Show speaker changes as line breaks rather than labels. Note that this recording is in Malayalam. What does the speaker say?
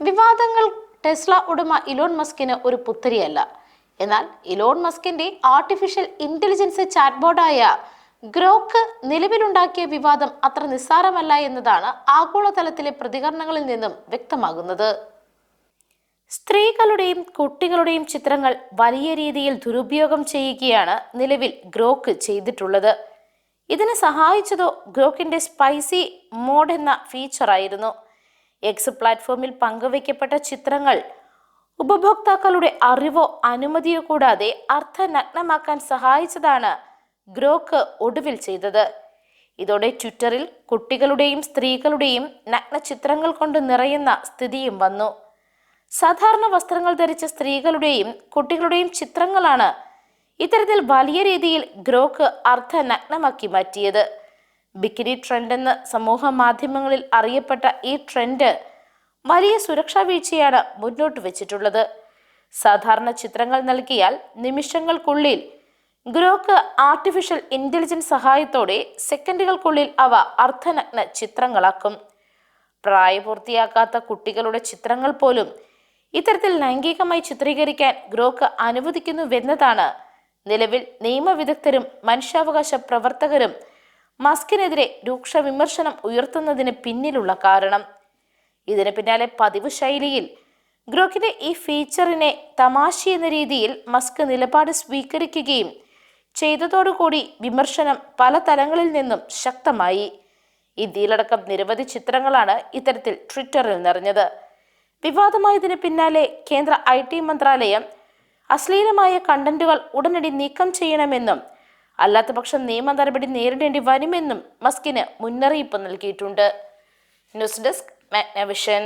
വിവാദങ്ങൾ ടെസ്ല ഉടമ ഇലോൺ മസ്കിന് ഒരു പുത്തരിയല്ല എന്നാൽ ഇലോൺ മസ്കിന്റെ ആർട്ടിഫിഷ്യൽ ഇന്റലിജൻസ് ചാറ്റ്ബോർഡായ ഗ്രോക്ക് നിലവിലുണ്ടാക്കിയ വിവാദം അത്ര നിസ്സാരമല്ല എന്നതാണ് ആഗോളതലത്തിലെ പ്രതികരണങ്ങളിൽ നിന്നും വ്യക്തമാകുന്നത്. സ്ത്രീകളുടെയും കുട്ടികളുടെയും ചിത്രങ്ങൾ വലിയ രീതിയിൽ ദുരുപയോഗം ചെയ്യുകയാണ് നിലവിൽ ഗ്രോക്ക് ചെയ്തിട്ടുള്ളത്. ഇതിന് സഹായിച്ചതോ ഗ്രോക്കിന്റെ സ്പൈസി മോഡ് എന്ന ഫീച്ചറായിരുന്നു എക്സ് പ്ലാറ്റ്ഫോമിൽ പങ്കുവയ്ക്കപ്പെട്ട ചിത്രങ്ങൾ ഉപഭോക്താക്കളുടെ അറിവോ അനുമതിയോ കൂടാതെ അർത്ഥനഗ്നമാക്കാൻ സഹായിച്ചതാണ് ഗ്രോക്ക് ഒടുവിൽ ചെയ്തത് ഇതോടെ ട്വിറ്ററിൽ കുട്ടികളുടെയും സ്ത്രീകളുടെയും നഗ്ന ചിത്രങ്ങൾ കൊണ്ട് നിറയുന്ന സ്ഥിതിയും വന്നു സാധാരണ വസ്ത്രങ്ങൾ ധരിച്ച സ്ത്രീകളുടെയും കുട്ടികളുടെയും ചിത്രങ്ങളാണ് ഇത്തരത്തിൽ വലിയ രീതിയിൽ ഗ്രോക്ക് അർത്ഥനഗ്നമാക്കി മാറ്റിയത്. ബിക്കിനി ട്രെൻഡ് എന്ന് സമൂഹ മാധ്യമങ്ങളിൽ അറിയപ്പെട്ട ഈ ട്രെൻഡ് വലിയ സുരക്ഷാ വീഴ്ചയാണ് മുന്നോട്ട് വെച്ചിട്ടുള്ളത്. സാധാരണ ചിത്രങ്ങൾ നൽകിയാൽ നിമിഷങ്ങൾക്കുള്ളിൽ ഗ്രോക്ക് ആർട്ടിഫിഷ്യൽ ഇന്റലിജൻസ് സഹായത്തോടെ സെക്കൻഡുകൾക്കുള്ളിൽ അവ അർത്ഥനഗ്ന ചിത്രങ്ങളാക്കും. പ്രായപൂർത്തിയാക്കാത്ത കുട്ടികളുടെ ചിത്രങ്ങൾ പോലും ഇത്തരത്തിൽ ലൈംഗികമായി ചിത്രീകരിക്കാൻ ഗ്രോക്ക് അനുവദിക്കുന്നുവെന്നതാണ് നിലവിൽ നിയമവിദഗ്ധരും മനുഷ്യാവകാശ പ്രവർത്തകരും മസ്കിനെതിരെ രൂക്ഷ വിമർശനം ഉയർത്തുന്നതിന് പിന്നിലുള്ള കാരണം. ഇതിന് പിന്നാലെ പതിവ് ശൈലിയിൽ ഗ്രോക്കിന്റെ ഈ ഫീച്ചറിനെ തമാശ എന്ന രീതിയിൽ മസ്ക് നിലപാട് സ്വീകരിക്കുകയും ചെയ്തതോടുകൂടി വിമർശനം പല തലങ്ങളിൽ നിന്നും ശക്തമായി. ഇന്ത്യയിലടക്കം നിരവധി ചിത്രങ്ങളാണ് ഇത്തരത്തിൽ ട്വിറ്ററിൽ നിറഞ്ഞത്. വിവാദമായതിന് പിന്നാലെ കേന്ദ്ര ഐ ടി മന്ത്രാലയം അശ്ലീലമായ കണ്ടന്റുകൾ ഉടനടി നീക്കം ചെയ്യണമെന്നും അല്ലാത്തപക്ഷം നിയമ നടപടി നേരിടേണ്ടി വരുമെന്നും മസ്കിന് മുന്നറിയിപ്പ് നൽകിയിട്ടുണ്ട്. News desk Magnavision.